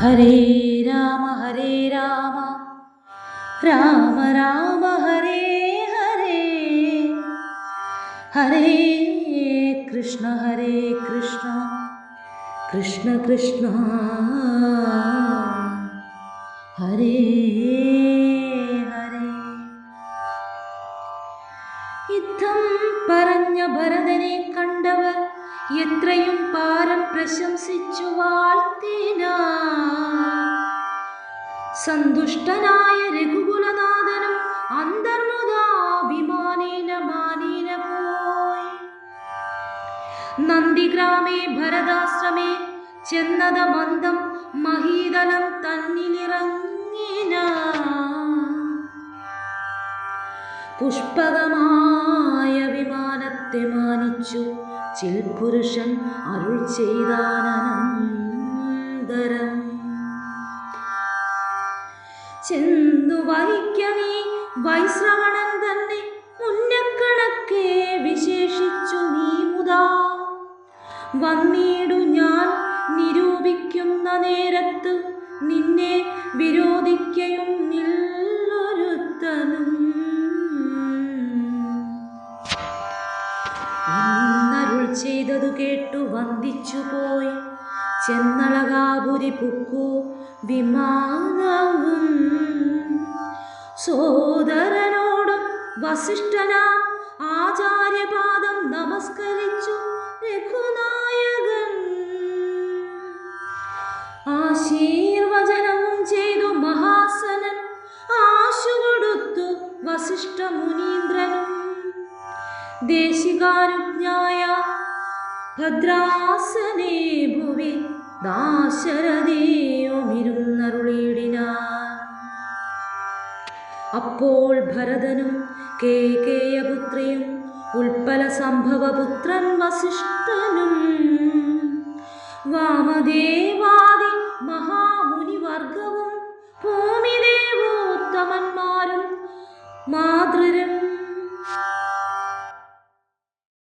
ഹരേ രാമ ഹരേ രാമ. രാമ രാമ ഹരേ ഹരേ. ഹരേ കൃഷ്ണ ഹരേ കൃഷ്ണ. കൃഷ്ണ കൃഷ്ണ. ഹരേ ഹരേ. യുദ്ധം പറഞ്ഞ ഭരതനെ കണ്ടവർ എത്രയും പാരം പ്രശംസിച്ചു വാഴ്ത്തിന. സന്തുഷ്ടനായ രഘുകുലനാഥനും അന്തർമുദാഭിമാനേന മാനേന പോയി. നന്ദിഗ്രാമേ ഭരതാശ്രമേ ചെന്നത മന്ദം മഹീതലം തന്നിലിറങ്ങിന. പുഷ്പകമായ വിമാനത്തെ മാനിച്ചു ചിൽപുരുഷൻ അരുൾ ചെയ്താനന്തരം ചെന്നു വഹിക്കമീ വൈശ്രവണൻ തന്നെ മുന്നക്കണക്കെ വിശേഷിച്ചു നീ മുതാ. വന്നീടു ഞാൻ നിരൂപിക്കുന്ന നേരത്ത് നിന്നെ വിരോധിക്കയും നില്ലൊരുത്തനും. ചെയ്തതു കേട്ടു വന്ദിച്ചു പോയി. ചെന്നളകാപുരി പുക്കു വിമാനവും. സോദരനോടും വസിഷ്ഠനാം ആചാര്യപാദം നമസ്കരിച്ചു രഘുനായകൻ. ആശീർവചനവും ചെയ്തു മഹാസനൻ. ആശു കൊടുത്തു വസിഷ്ഠ മുനീന്ദ്രനും. ദേശികാനുജ്ഞായ ഭദ്രാസനെ ഭുവി ദാശരഥേയോമിരുന്നരുളിയിടിനാ അപ്പോൾ ഭരതനും കേകേയപുത്രിയും ഉൽപ്പല സംഭവപുത്രൻ വസിഷ്ഠനും വാമദേവാദി മഹാമുനിവർഗവും ഭൂമിദേവോത്തമന്മാരും മാതൃരും